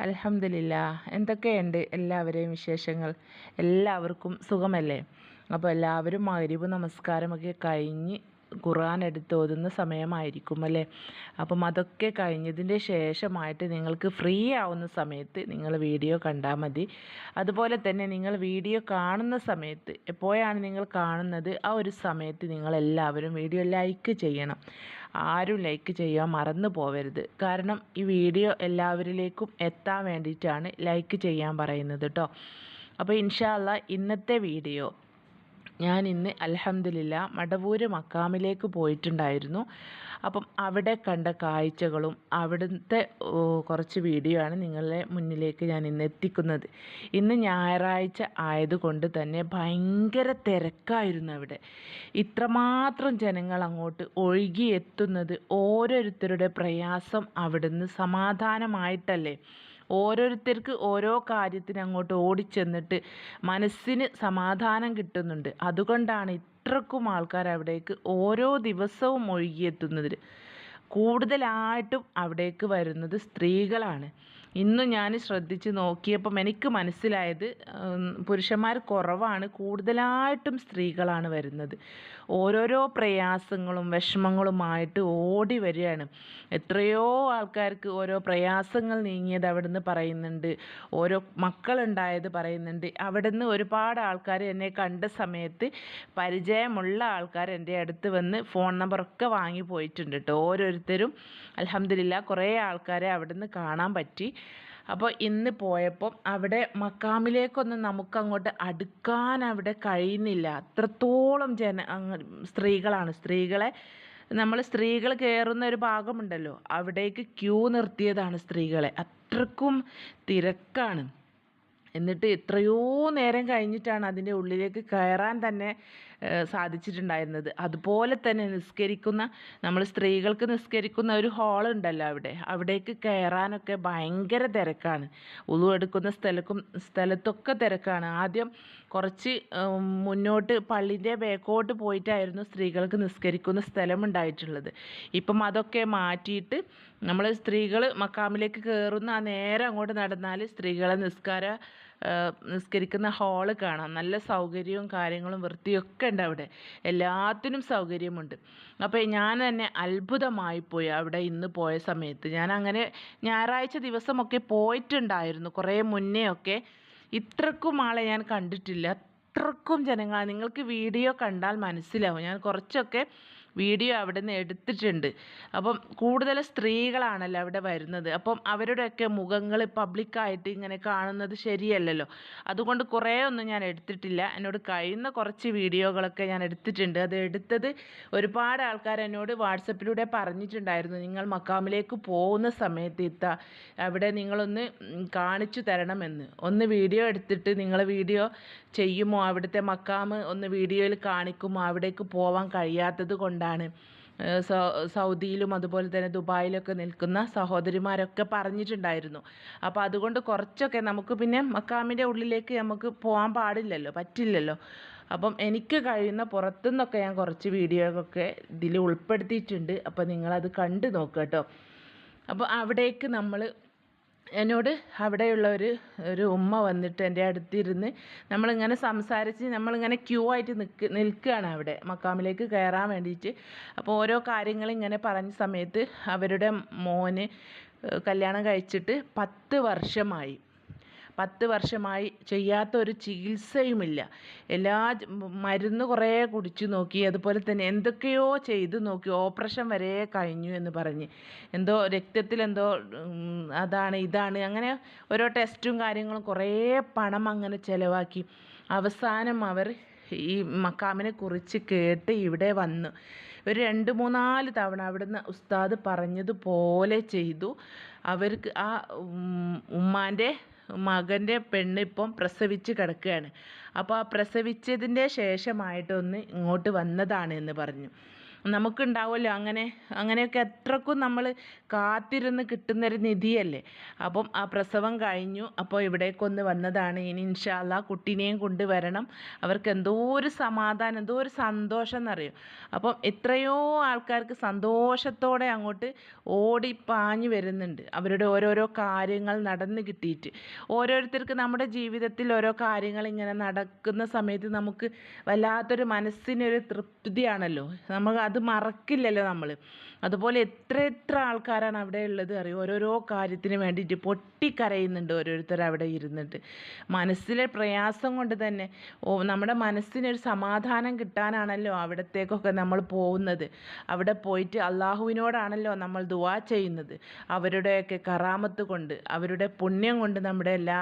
അൽഹംദുലില്ല. എന്തൊക്കെയുണ്ട് എല്ലാവരെയും വിശേഷങ്ങൾ? എല്ലാവർക്കും സുഖമല്ലേ? അപ്പോൾ എല്ലാവരും മഗ്‌രിബ് നമസ്കാരമൊക്കെ കഴിഞ്ഞ് ഖുർആൻ എടുത്ത് ഓതുന്ന സമയമായിരിക്കും അല്ലേ? അപ്പം അതൊക്കെ കഴിഞ്ഞതിന്റെ ശേഷമായിട്ട് നിങ്ങൾക്ക് ഫ്രീ ആവുന്ന സമയത്ത് നിങ്ങൾ വീഡിയോ കണ്ടാൽ മതി. അതുപോലെ തന്നെ നിങ്ങൾ വീഡിയോ കാണുന്ന സമയത്ത് എപ്പോഴാണ് നിങ്ങൾ കാണുന്നത്? ആ ഒരു സമയത്ത് നിങ്ങൾ എല്ലാവരും വീഡിയോ ലൈക്ക് ചെയ്യണം. ആരും ലൈക്ക് ചെയ്യാൻ മറന്നു പോവരുത്. കാരണം ഈ വീഡിയോ എല്ലാവരിലേക്കും എത്താൻ വേണ്ടിയിട്ടാണ് ലൈക്ക് ചെയ്യാൻ പറയുന്നത് കേട്ടോ അപ്പോൾ ഇൻഷാല്ല ഇന്നത്തെ വീഡിയോ. ഞാൻ ഇന്ന് അലഹമില്ല മടവൂര് മക്കാമിലേക്ക് പോയിട്ടുണ്ടായിരുന്നു. അപ്പം അവിടെ കണ്ട കാഴ്ചകളും അവിടുത്തെ കുറച്ച് വീഡിയോ ആണ് നിങ്ങളുടെ മുന്നിലേക്ക് ഞാൻ ഇന്ന് എത്തിക്കുന്നത്. ഇന്ന് ഞായറാഴ്ച ആയതുകൊണ്ട് തന്നെ ഭയങ്കര തിരക്കായിരുന്നു അവിടെ. ഇത്രമാത്രം ജനങ്ങൾ അങ്ങോട്ട് ഒഴുകി എത്തുന്നത് ഓരോരുത്തരുടെ പ്രയാസം അവിടുന്ന് സമാധാനമായിട്ടല്ലേ? ഓരോരുത്തർക്ക് ഓരോ കാര്യത്തിന് അങ്ങോട്ട് ഓടിച്ചെന്നിട്ട് മനസ്സിന് സമാധാനം കിട്ടുന്നുണ്ട്. അതുകൊണ്ടാണ് ഇത്രക്കും ആൾക്കാർ അവിടേക്ക് ഓരോ ദിവസവും ഒഴുകിയെത്തുന്നത് കൂടുതലായിട്ടും അവിടേക്ക് വരുന്നത് സ്ത്രീകളാണ്. ഇന്ന് ഞാൻ ശ്രദ്ധിച്ച് നോക്കിയപ്പം എനിക്ക് മനസ്സിലായത് പുരുഷന്മാർ കുറവാണ് കൂടുതലായിട്ടും സ്ത്രീകളാണ് വരുന്നത്. ഓരോരോ പ്രയാസങ്ങളും വിഷമങ്ങളുമായിട്ട് ഓടി വരികയാണ്. എത്രയോ ആൾക്കാർക്ക് ഓരോ പ്രയാസങ്ങൾ നീങ്ങിയത് അവിടുന്ന് പറയുന്നുണ്ട് ഓരോ മക്കളുണ്ടായത് പറയുന്നുണ്ട്. അവിടുന്ന് ഒരുപാട് ആൾക്കാർ എന്നെ കണ്ട സമയത്ത് പരിചയമുള്ള ആൾക്കാർ എന്റെ അടുത്ത് വന്ന് ഫോൺ നമ്പറൊക്കെ വാങ്ങി പോയിട്ടുണ്ട് കേട്ടോ. ഓരോരുത്തരും അലഹമില്ല കുറേ ആൾക്കാരെ അവിടുന്ന് കാണാൻ പറ്റി. അപ്പോൾ ഇന്ന് പോയപ്പം അവിടെ മക്കാമിലേക്കൊന്നും നമുക്കങ്ങോട്ട് അടുക്കാൻ അവിടെ കഴിയുന്നില്ല. അത്രത്തോളം ജന സ്ത്രീകളാണ്. സ്ത്രീകളെ നമ്മൾ സ്ത്രീകൾ കയറുന്ന ഒരു ഭാഗമുണ്ടല്ലോ. അവിടേക്ക് ക്യൂ നിർത്തിയതാണ് സ്ത്രീകളെ. അത്രക്കും തിരക്കാണ്. എന്നിട്ട് എത്രയോ നേരം കഴിഞ്ഞിട്ടാണ് അതിന്റെ ഉള്ളിലേക്ക് കയറാൻ തന്നെ സാധിച്ചിട്ടുണ്ടായിരുന്നത്. അതുപോലെ തന്നെ നിസ്കരിക്കുന്ന നമ്മൾ സ്ത്രീകൾക്ക് നിസ്കരിക്കുന്ന ഒരു ഹാൾ ഉണ്ടല്ലോ അവിടെ. അവിടേക്ക് കയറാനൊക്കെ ഭയങ്കര തിരക്കാണ്. ഉളു എടുക്കുന്ന സ്ഥലക്കും സ്ഥലത്തൊക്കെ തിരക്കാണ്. ആദ്യം കുറച്ച് മുന്നോട്ട് പള്ളിന്റെ ബേക്കോട്ട് പോയിട്ടായിരുന്നു സ്ത്രീകൾക്ക് നിസ്കരിക്കുന്ന സ്ഥലം ഉണ്ടായിട്ടുള്ളത് ഇപ്പം അതൊക്കെ മാറ്റിയിട്ട് നമ്മൾ സ്ത്രീകൾ മക്കാമിലേക്ക് കയറുന്ന ആ നേരെ അങ്ങോട്ട് നടന്നാൽ സ്ത്രീകളെ നിസ്കാര നിസ്കരിക്കുന്ന ഹാൾ കാണാം. നല്ല സൗകര്യവും കാര്യങ്ങളും വൃത്തിയൊക്കെ ഉണ്ട് അവിടെ. എല്ലാത്തിനും സൗകര്യമുണ്ട്. അപ്പോൾ ഞാൻ തന്നെ അത്ഭുതമായി പോയി അവിടെ ഇന്ന് പോയ സമയത്ത്. ഞാൻ അങ്ങനെ ഞായറാഴ്ച ദിവസമൊക്കെ പോയിട്ടുണ്ടായിരുന്നു. കുറേ മുന്നേ ഒക്കെ. ഇത്രക്കും ആളെ ഞാൻ കണ്ടിട്ടില്ല. അത്രക്കും ജനങ്ങൾ നിങ്ങൾക്ക് വീഡിയോ കണ്ടാൽ മനസ്സിലാവും. ഞാൻ കുറച്ചൊക്കെ വീഡിയോ അവിടെ നിന്ന് എടുത്തിട്ടുണ്ട്. അപ്പം കൂടുതൽ സ്ത്രീകളാണല്ലോ അവിടെ വരുന്നത്. അപ്പം അവരുടെയൊക്കെ മുഖങ്ങൾ പബ്ലിക്കായിട്ട് ഇങ്ങനെ കാണുന്നത് ശരിയല്ലല്ലോ. അതുകൊണ്ട് കുറേ ഒന്നും ഞാൻ എടുത്തിട്ടില്ല. എന്നോട് കഴിയുന്ന കുറച്ച് വീഡിയോകളൊക്കെ ഞാൻ എടുത്തിട്ടുണ്ട്. അത് എടുത്തത് ഒരുപാട് ആൾക്കാർ എന്നോട് വാട്സപ്പിലൂടെ പറഞ്ഞിട്ടുണ്ടായിരുന്നു. നിങ്ങൾ മക്കാമിലേക്ക് പോകുന്ന സമയത്ത് ഇത്ത അവിടെ നിങ്ങളൊന്ന് കാണിച്ചു തരണമെന്ന്. ഒന്ന് വീഡിയോ എടുത്തിട്ട് നിങ്ങൾ വീഡിയോ ചെയ്യുമോ? അവിടുത്തെ മക്കാമ് ഒന്ന് വീഡിയോയിൽ കാണിക്കുമോ? അവിടേക്ക് പോവാൻ കഴിയാത്തത് കൊണ്ടാണ്. സൗദിയിലും അതുപോലെ തന്നെ ദുബായിലൊക്കെ നിൽക്കുന്ന സഹോദരിമാരൊക്കെ പറഞ്ഞിട്ടുണ്ടായിരുന്നു. അപ്പോൾ അതുകൊണ്ട് കുറച്ചൊക്കെ നമുക്ക് പിന്നെ മക്കാമിന്റെ ഉള്ളിലേക്ക് നമുക്ക് പോകാൻ പാടില്ലല്ലോ പറ്റില്ലല്ലോ. അപ്പം എനിക്ക് കഴിയുന്ന പുറത്തുനിന്നൊക്കെ ഞാൻ കുറച്ച് വീഡിയോകളൊക്കെ ഇതിൽ ഉൾപ്പെടുത്തിയിട്ടുണ്ട്. അപ്പോൾ നിങ്ങളത് കണ്ടു നോക്കുക കേട്ടോ. അപ്പോൾ അവിടേക്ക് നമ്മൾ എന്നോട് അവിടെയുള്ള ഒരു ഒരു ഉമ്മ വന്നിട്ട് എന്റെ അടുത്തിരുന്ന് നമ്മളിങ്ങനെ സംസാരിച്ച് നമ്മളിങ്ങനെ ക്യൂ ആയിട്ട് നിൽക്ക് നിൽക്കുകയാണ് അവിടെ മക്കാമിലേക്ക് കയറാൻ വേണ്ടിയിട്ട്. അപ്പോൾ ഓരോ കാര്യങ്ങളിങ്ങനെ പറഞ്ഞ സമയത്ത് അവരുടെ മോന് കല്യാണം കഴിച്ചിട്ട് പത്ത് വർഷമായി. പത്ത് വർഷമായി ചെയ്യാത്ത ഒരു ചികിത്സയുമില്ല. എല്ലാ മരുന്ന് കുറേ കുടിച്ചു നോക്കി അതുപോലെ തന്നെ എന്തൊക്കെയോ ചെയ്തു നോക്കി ഓപ്പറേഷൻ വരെ കഴിഞ്ഞു എന്ന് പറഞ്ഞ്. എന്തോ രക്തത്തിൽ എന്തോ അതാണ് ഇതാണ് അങ്ങനെ ഓരോ ടെസ്റ്റും കാര്യങ്ങളും കുറേ പണം അങ്ങനെ ചിലവാക്കി. അവസാനം അവർ ഈ മക്കാമിനെ കുറിച്ച് കേട്ട് ഇവിടെ വന്നു. ഒരു രണ്ട് മൂന്നാൽ തവണ അവിടുന്ന് ഉസ്താദ് പറഞ്ഞതുപോലെ ചെയ്തു. അവർക്ക് ആ ഉമ്മാന്റെ മകന്റെ പെണ്ണ് ഇപ്പം പ്രസവിച്ച് കിടക്കുകയാണ്. അപ്പോൾ ആ പ്രസവിച്ചതിന്റെ ശേഷമായിട്ടൊന്ന് ഇങ്ങോട്ട് വന്നതാണ് എന്ന് പറഞ്ഞു. നമുക്കുണ്ടാവുമല്ലോ. അങ്ങനെ അങ്ങനെയൊക്കെ എത്രക്കും നമ്മൾ കാത്തിരുന്ന് കിട്ടുന്നൊരു നിധിയല്ലേ. അപ്പം ആ പ്രസവം കഴിഞ്ഞു. അപ്പോൾ ഇവിടേക്കൊന്ന് വന്നതാണ്. ഇനി ഇൻഷാല്ല കുട്ടീനെയും കൊണ്ടുവരണം. അവർക്ക് എന്തോ ഒരു സമാധാനം എന്തോ ഒരു സന്തോഷം എന്നറിയും. അപ്പം എത്രയോ ആൾക്കാർക്ക് സന്തോഷത്തോടെ അങ്ങോട്ട് ഓടി പാഞ്ഞു വരുന്നുണ്ട്. അവരുടെ ഓരോരോ കാര്യങ്ങൾ നടന്ന് കിട്ടിയിട്ട്. ഓരോരുത്തർക്ക് നമ്മുടെ ജീവിതത്തിൽ ഓരോ കാര്യങ്ങൾ ഇങ്ങനെ നടക്കുന്ന സമയത്ത് നമുക്ക് വല്ലാത്തൊരു മനസ്സിനൊരു തൃപ്തിയാണല്ലോ. നമ്മൾ അത് മറക്കില്ലല്ലോ നമ്മൾ അതുപോലെ എത്ര എത്ര ആൾക്കാരാണ് അവിടെ ഉള്ളത് അറിയോ? ഓരോരോ കാര്യത്തിന് വേണ്ടിയിട്ട് പൊട്ടിക്കരയുന്നുണ്ട് ഓരോരുത്തർ അവിടെ ഇരുന്നിട്ട്. മനസ്സിലെ പ്രയാസം കൊണ്ട് തന്നെ. ഓ നമ്മുടെ മനസ്സിനൊരു സമാധാനം കിട്ടാനാണല്ലോ അവിടത്തേക്കൊക്കെ നമ്മൾ പോകുന്നത്. അവിടെ പോയിട്ട് അള്ളാഹുവിനോടാണല്ലോ നമ്മൾ ദുവാ ചെയ്യുന്നത്. അവരുടെയൊക്കെ കറാമത്ത് കൊണ്ട് അവരുടെ പുണ്യം കൊണ്ട് നമ്മുടെ എല്ലാ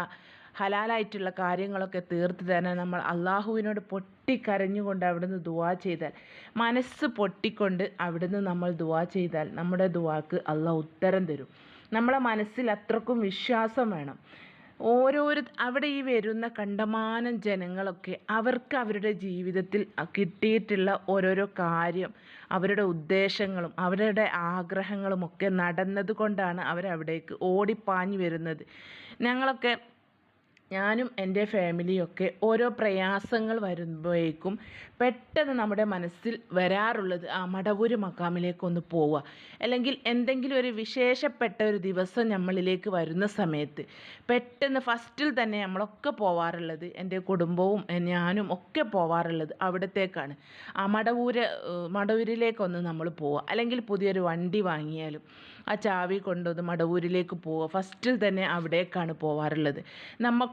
ഹലാലായിട്ടുള്ള കാര്യങ്ങളൊക്കെ തീർത്ത് തന്നെ നമ്മൾ അള്ളാഹുവിനോട് പൊട്ടിക്കരഞ്ഞുകൊണ്ട് അവിടുന്ന് ദുവാ ചെയ്താൽ മനസ്സ് പൊട്ടിക്കൊണ്ട് അവിടുന്ന് നമ്മൾ ദുവാ ചെയ്താൽ നമ്മുടെ ദുവാക്ക് അള്ളാഹ് ഉത്തരം തരും. നമ്മളെ മനസ്സിൽ അത്രക്കും വിശ്വാസം വേണം. ഓരോരു അവിടെ ഈ വരുന്ന കണ്ടമാനം ജനങ്ങളൊക്കെ അവർക്ക് അവരുടെ ജീവിതത്തിൽ കിട്ടിയിട്ടുള്ള ഓരോരോ കാര്യം അവരുടെ ഉദ്ദേശങ്ങളും അവരുടെ ആഗ്രഹങ്ങളും ഒക്കെ നടന്നത് കൊണ്ടാണ് അവരവിടേക്ക് ഓടിപ്പാഞ്ഞു വരുന്നത്. ഞങ്ങളൊക്കെ ഞാനും എന്റെ ഫാമിലിയൊക്കെ ഓരോ പ്രയാസങ്ങൾ വരുമ്പോഴേക്കും പെട്ടെന്ന് നമ്മുടെ മനസ്സിൽ വരാറുള്ളത് ആ മടവൂര് മക്കാമിലേക്കൊന്ന് പോവുക. അല്ലെങ്കിൽ എന്തെങ്കിലും ഒരു വിശേഷപ്പെട്ട ഒരു ദിവസം നമ്മളിലേക്ക് വരുന്ന സമയത്ത് പെട്ടെന്ന് ഫസ്റ്റിൽ തന്നെ നമ്മളൊക്കെ പോവാറുള്ളത് എന്റെ കുടുംബവും ഞാനും ഒക്കെ പോവാറുള്ളത് അവിടത്തേക്കാണ്. ആ മടവൂര് മടവൂരിലേക്കൊന്ന് നമ്മൾ പോവുക. അല്ലെങ്കിൽ പുതിയൊരു വണ്ടി വാങ്ങിയാലും ആ ചാവി കൊണ്ടുവന്ന് മടവൂരിലേക്ക് പോവുക. ഫസ്റ്റിൽ തന്നെ അവിടേക്കാണ് പോവാറുള്ളത്.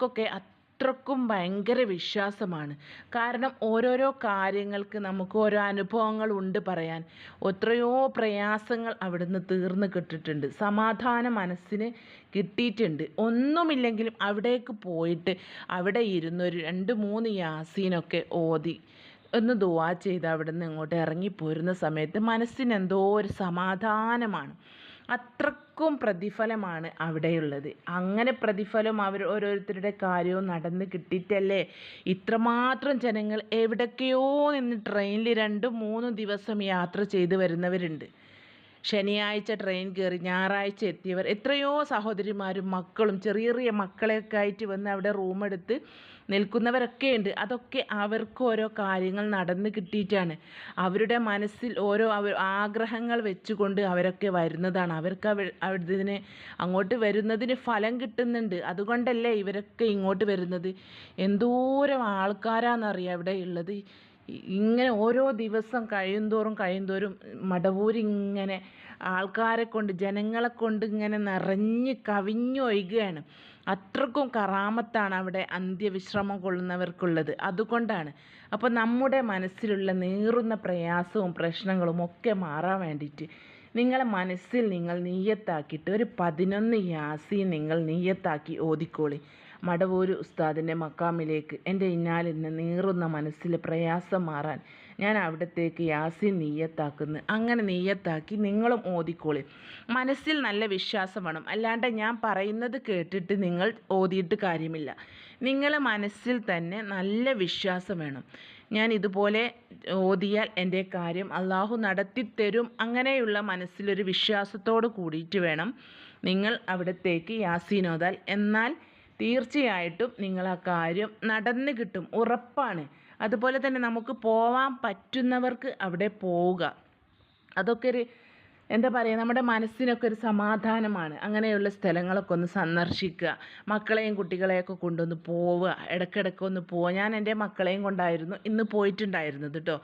നമുക്കൊക്കെ അത്രക്കും ഭയങ്കര വിശ്വാസമാണ്. കാരണം ഓരോരോ കാര്യങ്ങൾക്ക് നമുക്ക് ഓരോ അനുഭവങ്ങൾ ഉണ്ട് പറയാൻ. എത്രയോ പ്രയാസങ്ങൾ അവിടുന്ന് തീർന്നു കിട്ടിയിട്ടുണ്ട്. സമാധാന മനസ്സിന് കിട്ടിയിട്ടുണ്ട്. ഒന്നുമില്ലെങ്കിലും അവിടേക്ക് പോയിട്ട് അവിടെ ഇരുന്നൊരു രണ്ട് മൂന്ന് യാസീനൊക്കെ ഓതി ഒന്ന് ദുവാ ചെയ്ത് അവിടെ നിന്ന് ഇങ്ങോട്ട് ഇറങ്ങിപ്പോരുന്ന സമയത്ത് മനസ്സിന് എന്തോ ഒരു സമാധാനമാണ്. അത്രക്കും പ്രതിഫലമാണ് അവിടെയുള്ളത്. അങ്ങനെ പ്രതിഫലം അവർ ഓരോരുത്തരുടെ കാര്യവും നടന്ന് കിട്ടിയിട്ടല്ലേ? ഇത്രമാത്രം ജനങ്ങൾ എവിടൊക്കെയോ നിന്ന് ട്രെയിനിൽ രണ്ടും മൂന്നും ദിവസം യാത്ര ചെയ്ത് വരുന്നവരുണ്ട്. ശനിയാഴ്ച ട്രെയിൻ കയറി ഞായറാഴ്ച എത്തിയവർ. എത്രയോ സഹോദരിമാരും മക്കളും ചെറിയ ചെറിയ മക്കളെയൊക്കെ ആയിട്ട് വന്ന് അവിടെ റൂമെടുത്ത് നിൽക്കുന്നവരൊക്കെ ഉണ്ട് അതൊക്കെ അവർക്ക് ഓരോ കാര്യങ്ങൾ നടന്ന് കിട്ടിയിട്ടാണ്. അവരുടെ മനസ്സിൽ ഓരോ അവർ ആഗ്രഹങ്ങൾ വെച്ചുകൊണ്ട് അവരൊക്കെ വരുന്നതാണ്. അവർക്ക് അവർ അവിടുന്ന് അങ്ങോട്ട് വരുന്നതിന് ഫലം കിട്ടുന്നുണ്ട്. അതുകൊണ്ടല്ലേ ഇവരൊക്കെ ഇങ്ങോട്ട് വരുന്നത്. എന്തോരം ആൾക്കാരാണെന്നറിയാം ഇവിടെ ഉള്ളത്. ഇങ്ങനെ ഓരോ ദിവസം കഴിയുന്തോറും കഴിയുന്തോറും മടവൂരിങ്ങനെ ആൾക്കാരെ കൊണ്ട് ജനങ്ങളെ കൊണ്ട് ഇങ്ങനെ നിറഞ്ഞ് കവിഞ്ഞൊഴുകുകയാണ് അത്രക്കും കറാമത്താണ് അവിടെ അന്ത്യവിശ്രമം കൊള്ളുന്നവർക്കുള്ളത്. അതുകൊണ്ടാണ്. അപ്പോൾ നമ്മുടെ മനസ്സിലുള്ള നീറുന്ന പ്രയാസവും പ്രശ്നങ്ങളും ഒക്കെ മാറാൻ വേണ്ടിയിട്ട് നിങ്ങളെ മനസ്സിൽ നിങ്ങൾ നീയത്താക്കിയിട്ട് ഒരു പതിനൊന്ന് യാസി നിങ്ങൾ നീയത്താക്കി ഓതിക്കോളി. മടവൂര് ഉസ്താദിന്റെ മക്കാമിലേക്ക് എന്റെ ഇന്നാലിന്ന് നീറുന്ന മനസ്സിൽ പ്രയാസം മാറാൻ ഞാൻ അവിടത്തേക്ക് യാസിൻ നീയത്താക്കുന്നു അങ്ങനെ നീയത്താക്കി നിങ്ങളും ഓതിക്കോളി. മനസ്സിൽ നല്ല വിശ്വാസം വേണം. അല്ലാണ്ട് ഞാൻ പറയുന്നത് കേട്ടിട്ട് നിങ്ങൾ ഓതിയിട്ട് കാര്യമില്ല. നിങ്ങൾ മനസ്സിൽ തന്നെ നല്ല വിശ്വാസം വേണം. ഞാൻ ഇതുപോലെ ഓതിയാൽ എന്റെ കാര്യം അള്ളാഹു നടത്തിത്തരും. അങ്ങനെയുള്ള മനസ്സിലൊരു വിശ്വാസത്തോട് കൂടിയിട്ട് വേണം നിങ്ങൾ അവിടത്തേക്ക് യാസീനോദാൽ എന്നാൽ തീർച്ചയായിട്ടും നിങ്ങൾ ആ കാര്യം നടന്നു കിട്ടും. ഉറപ്പാണ്. അതുപോലെ തന്നെ നമുക്ക് പോവാൻ പറ്റുന്നവർക്ക് അവിടെ പോവുക. അതൊക്കെ ഒരു എന്താ പറയുക നമ്മുടെ മനസ്സിനൊക്കെ ഒരു സമാധാനമാണ്. അങ്ങനെയുള്ള സ്ഥലങ്ങളൊക്കെ ഒന്ന് സന്ദർശിക്കുക. മക്കളെയും കുട്ടികളെയൊക്കെ കൊണ്ടൊന്ന് പോവുക. ഇടയ്ക്കിടയ്ക്ക് ഒന്ന് പോവുക. ഞാൻ എന്റെ മക്കളെയും കൊണ്ടായിരുന്നു ഇന്ന് പോയിട്ടുണ്ടായിരുന്നത് കേട്ടോ.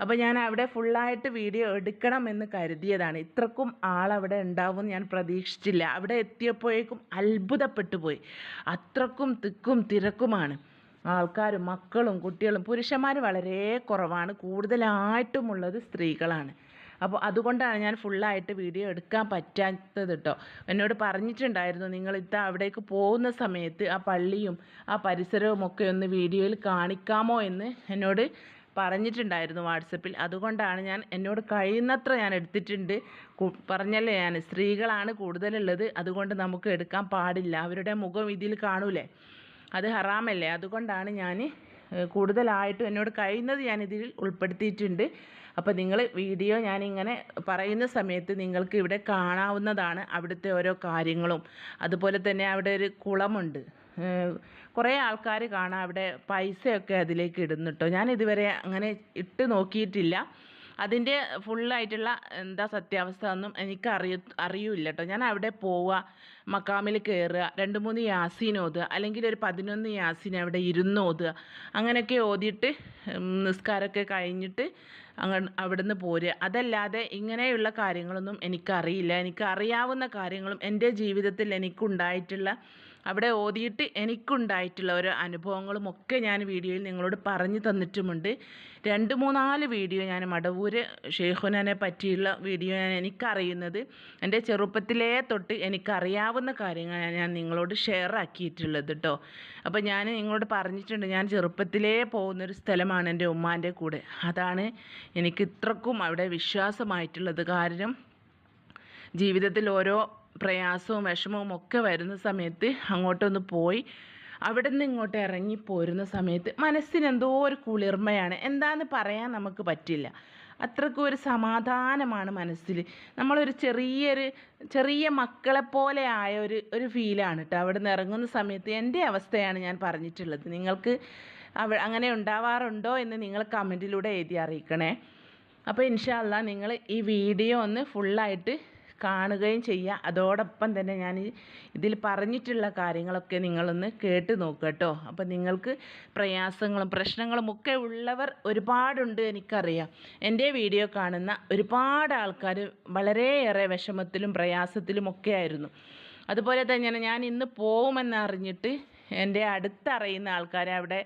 അപ്പോൾ ഞാൻ അവിടെ ഫുള്ളായിട്ട് വീഡിയോ എടുക്കണം എന്ന് കരുതിയതാണ്. ഇത്രക്കും ആളവിടെ ഉണ്ടാവും ഞാൻ പ്രതീക്ഷിച്ചില്ല. അവിടെ എത്തിയപ്പോഴേക്കും അത്ഭുതപ്പെട്ടു പോയി. അത്രക്കും തിക്കും തിരക്കുമാണ്. ആൾക്കാരും മക്കളും കുട്ടികളും പുരുഷന്മാർ വളരെ കുറവാണ്. കൂടുതലായിട്ടുമുള്ളത് സ്ത്രീകളാണ്. അപ്പോൾ അതുകൊണ്ടാണ് ഞാൻ ഫുള്ളായിട്ട് വീഡിയോ എടുക്കാൻ പറ്റാത്തത് കേട്ടോ എന്നോട് പറഞ്ഞിട്ടുണ്ടായിരുന്നു നിങ്ങൾ ഇത്ത അവിടേക്ക് പോകുന്ന സമയത്ത് ആ പള്ളിയും ആ പരിസരവും ഒക്കെ ഒന്ന് വീഡിയോയിൽ കാണിക്കാമോ എന്ന് എന്നോട് പറഞ്ഞിട്ടുണ്ടായിരുന്നു വാട്സപ്പിൽ. അതുകൊണ്ടാണ് ഞാൻ എന്നോട് കഴിയുന്നത്ര ഞാൻ എടുത്തിട്ടുണ്ട്. പറഞ്ഞല്ലേ ഞാൻ സ്ത്രീകളാണ് കൂടുതലുള്ളത്. അതുകൊണ്ട് നമുക്ക് എടുക്കാൻ പാടില്ല. അവരുടെ മുഖം ഇതിൽ കാണൂലേ? അത് ഹറാമല്ലേ? അതുകൊണ്ടാണ് ഞാൻ കൂടുതലായിട്ടും എന്നോട് കഴിയുന്നത് ഇതിൽ ഉൾപ്പെടുത്തിയിട്ടുണ്ട്. അപ്പോൾ നിങ്ങൾ വീഡിയോ ഞാനിങ്ങനെ പറയുന്ന സമയത്ത് നിങ്ങൾക്ക് ഇവിടെ കാണാവുന്നതാണ് അവിടുത്തെ ഓരോ കാര്യങ്ങളും. അതുപോലെ തന്നെ അവിടെ ഒരു കുളമുണ്ട്. കുറേ ആൾക്കാർ കാണാം. അവിടെ പൈസയൊക്കെ അതിലേക്ക് ഇടുന്നുട്ടോ. ഞാൻ ഇതുവരെ അങ്ങനെ ഇട്ട് നോക്കിയിട്ടില്ല. അതിന്റെ ഫുള്ളായിട്ടുള്ള എന്താ സത്യാവസ്ഥ ഒന്നും എനിക്ക് അറിയ അറിയില്ല കേട്ടോ ഞാൻ അവിടെ പോവുക മക്കാമിൽ കയറുക രണ്ട് മൂന്ന് യാസീൻ ഓതുക അല്ലെങ്കിൽ ഒരു പതിനൊന്ന് യാസീൻ അവിടെ ഇരുന്ന് ഓതുക അങ്ങനെയൊക്കെ ഓതിയിട്ട് നിസ്കാരമൊക്കെ കഴിഞ്ഞിട്ട് അങ്ങ് അവിടുന്ന് പോരുക. അതല്ലാതെ ഇങ്ങനെയുള്ള കാര്യങ്ങളൊന്നും എനിക്കറിയില്ല. എനിക്ക് അറിയാവുന്ന കാര്യങ്ങളും എന്റെ ജീവിതത്തിൽ എനിക്കുണ്ടായിട്ടുള്ള അവിടെ ഓതിയിട്ട് എനിക്കുണ്ടായിട്ടുള്ള ഓരോ അനുഭവങ്ങളും ഒക്കെ ഞാൻ വീഡിയോയിൽ നിങ്ങളോട് പറഞ്ഞു തന്നിട്ടുമുണ്ട്. രണ്ട് മൂന്നാൽ വീഡിയോ ഞാൻ മടവൂര് ഷെയ്ഖുനാനെ പറ്റിയുള്ള വീഡിയോ ഞാൻ എനിക്കറിയുന്നത്. എന്റെ ചെറുപ്പത്തിലേ തൊട്ട് എനിക്കറിയാവുന്ന കാര്യങ്ങൾ ഞാൻ നിങ്ങളോട് ഷെയർ ആക്കിയിട്ടുള്ളത് കേട്ടോ അപ്പോൾ ഞാൻ നിങ്ങളോട് പറഞ്ഞിട്ടുണ്ട് ഞാൻ ചെറുപ്പത്തിലേ പോകുന്നൊരു സ്ഥലമാണ് എന്റെ ഉമ്മാന്റെ കൂടെ. അതാണ് എനിക്ക് ഇത്രക്കും അവിടെ വിശ്വാസമായിട്ടുള്ളത്. കാരണം ജീവിതത്തിൽ ഓരോ പ്രയാസവും വിഷമവും ഒക്കെ വരുന്ന സമയത്ത് അങ്ങോട്ടൊന്ന് പോയി. അവിടെ നിന്ന് ഇങ്ങോട്ട് ഇറങ്ങി പോരുന്ന സമയത്ത് മനസ്സിന് എന്തോ ഒരു കുളിർമയാണ്. എന്താന്ന് പറയാൻ നമുക്ക് പറ്റില്ല. അത്രക്കും ഒരു സമാധാനമാണ് മനസ്സിൽ നമ്മളൊരു ചെറിയൊരു ചെറിയ മക്കളെ പോലെ ആയ ഒരു ഒരു ഫീലാണ് കേട്ടോ അവിടെ നിന്ന് ഇറങ്ങുന്ന സമയത്ത്. എന്റെ അവസ്ഥയാണ് ഞാൻ പറഞ്ഞിട്ടുള്ളത്. നിങ്ങൾക്ക് അവ അങ്ങനെ ഉണ്ടാവാറുണ്ടോ എന്ന് നിങ്ങൾ കമന്റിലൂടെ എഴുതി അറിയിക്കണേ. അപ്പോൾ ഇൻഷാല്ല നിങ്ങൾ ഈ വീഡിയോ ഒന്ന് ഫുള്ളായിട്ട് കാണുകയും ചെയ്യുക അതോടൊപ്പം തന്നെ ഞാൻ ഇതിൽ പറഞ്ഞിട്ടുള്ള കാര്യങ്ങളൊക്കെ നിങ്ങളൊന്ന് കേട്ട് നോക്കുക കേട്ടോ. അപ്പം നിങ്ങൾക്ക് പ്രയാസങ്ങളും പ്രശ്നങ്ങളും ഒക്കെ ഉള്ളവർ ഒരുപാടുണ്ട് എനിക്കറിയാം. എന്റെ വീഡിയോ കാണുന്ന ഒരുപാട് ആൾക്കാർ വളരെയേറെ വിഷമത്തിലും പ്രയാസത്തിലും ഒക്കെ ആയിരുന്നു. അതുപോലെ തന്നെയാണ് ഞാൻ ഇന്ന് പോകുമെന്ന് അറിഞ്ഞിട്ട് എന്റെ അടുത്തറിയുന്ന ആൾക്കാരെ അവിടെ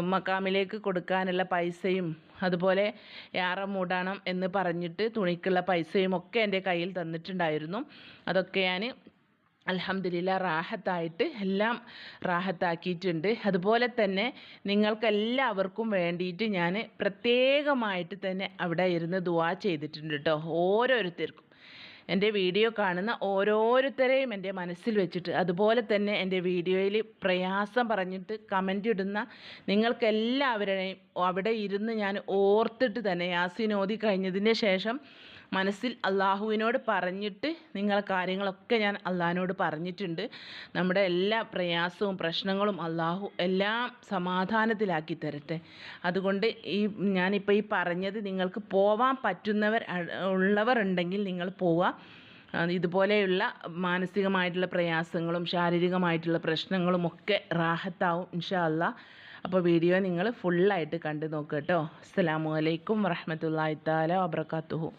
മക്കാമിലേക്ക് കൊടുക്കാനുള്ള പൈസയും അതുപോലെ യാറ മൂടണം എന്ന് പറഞ്ഞിട്ട് തുണിക്കുള്ള പൈസയും ഒക്കെ എന്റെ കയ്യിൽ തന്നിട്ടുണ്ടായിരുന്നു. അതൊക്കെ ഞാൻ അലഹമില്ല റാഹത്തായിട്ട് എല്ലാം റാഹത്താക്കിയിട്ടുണ്ട്. അതുപോലെ തന്നെ നിങ്ങൾക്കെല്ലാവർക്കും വേണ്ടിയിട്ട് ഞാൻ പ്രത്യേകമായിട്ട് തന്നെ അവിടെ ഇരുന്ന് ദുവാ ചെയ്തിട്ടുണ്ട് കേട്ടോ ഓരോരുത്തർക്കും. എന്റെ വീഡിയോ കാണുന്ന ഓരോരുത്തരെയും എന്റെ മനസ്സിൽ വെച്ചിട്ട് അതുപോലെ തന്നെ എന്റെ വീഡിയോയിൽ പ്രയാസം പറഞ്ഞിട്ട് കമന്റ് ഇടുന്ന നിങ്ങൾക്കെല്ലാവരുടെയും അവിടെ ഇരുന്ന് ഞാൻ ഓർത്തിട്ട് തന്നെ യാസിനോദി കഴിഞ്ഞതിന് ശേഷം മനസ്സിൽ അള്ളാഹുവിനോട് പറഞ്ഞിട്ട് നിങ്ങളെ കാര്യങ്ങളൊക്കെ ഞാൻ അള്ളാഹിനോട് പറഞ്ഞിട്ടുണ്ട്. നമ്മുടെ എല്ലാ പ്രയാസവും പ്രശ്നങ്ങളും അള്ളാഹു എല്ലാം സമാധാനത്തിലാക്കി തരട്ടെ. അതുകൊണ്ട് ഈ ഞാനിപ്പോൾ ഈ പറഞ്ഞത് നിങ്ങൾക്ക് പോവാൻ പറ്റുന്നവർ ഉള്ളവർ ഉണ്ടെങ്കിൽ നിങ്ങൾ പോവുക ആ, ഇതുപോലെയുള്ള മാനസികമായിട്ടുള്ള പ്രയാസങ്ങളും ശാരീരികമായിട്ടുള്ള പ്രശ്നങ്ങളും ഒക്കെ റാഹത്താവും ഇൻഷാ അല്ലാ അപ്പോൾ വീഡിയോ നിങ്ങൾ ഫുള്ളായിട്ട് കണ്ടു നോക്കുക കേട്ടോ. അസ്സലാമു അലൈക്കും വറഹ്മത്തുള്ളാഹി തആല വബറകാതുഹു